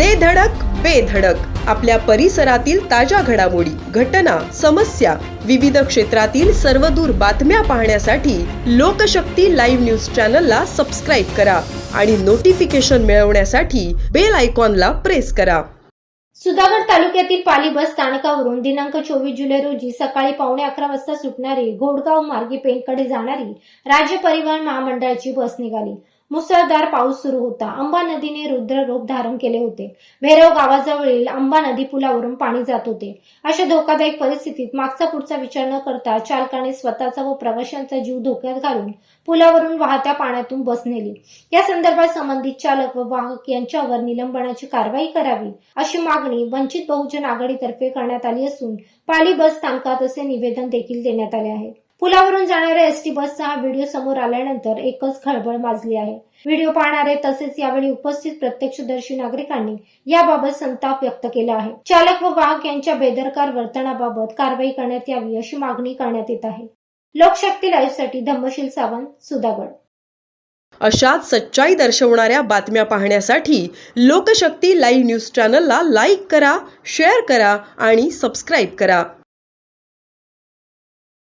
दे धडक बेधडक आपल्या परिसरातील ताज्या घडामोडी घटना समस्या विविध क्षेत्रातील सर्वदूर बातम्या पाहण्यासाठी लोकशक्ती लाईव्ह न्यूज चॅनलला सबस्क्राईब करा आणि नोटिफिकेशन मिळवण्यासाठी बेल आयकॉनला प्रेस करा. सुधागड तालुक्यातील पाली बस स्थानकावरून दिनांक चोवीस जुलै रोजी सकाळी पावणे अकरा वाजता सुटणारी घोडगाव मार्गे पेंटकडे जाणारी राज्य परिवहन महामंडळाची बस निघाली. मुसळधार पाऊस सुरू होता. अंबा नदीने रुद्र रूप धारण केले होते. भैरव गावाजवळील अंबा नदी पुलावरून पाणी जात होते. अशा धोकादायक परिस्थितीत मागचा पुढचा विचार न करता चालकाने स्वतःचा व प्रवाशांचा जीव धोक्यात घालून पुलावरून वाहत्या पाण्यातून बस नेली. या संदर्भात संबंधित चालक व वाहक यांच्यावर निलंबनाची कारवाई करावी अशी मागणी वंचित बहुजन आघाडीतर्फे करण्यात आली असून पाली बस स्थानकात असे निवेदन देखील देण्यात आले आहे. पुलावरून जाणाऱ्या एसटी बसचा हा व्हिडिओ समोर आल्यानंतर एकच खळबळ माजली आहे. व्हिडिओ पाहणारे तसेच यावेळी उपस्थित प्रत्यक्षदर्शी नागरिकांनी याबाबत संताप व्यक्त केला आहे. चालक व वाहक यांच्या बेदरकार वर्तनाबाबत कारवाई करण्यात यावी अशी मागणी करण्यात येत आहे. लोकशक्ती लाईव्हसाठी धम्मशील सावंत सुधागड. अशाच सच्चाई दर्शवणाऱ्या बातम्या पाहण्यासाठी लोकशक्ती लाईव्ह न्यूज चॅनलला लाईक करा शेअर करा आणि सबस्क्राईब करा.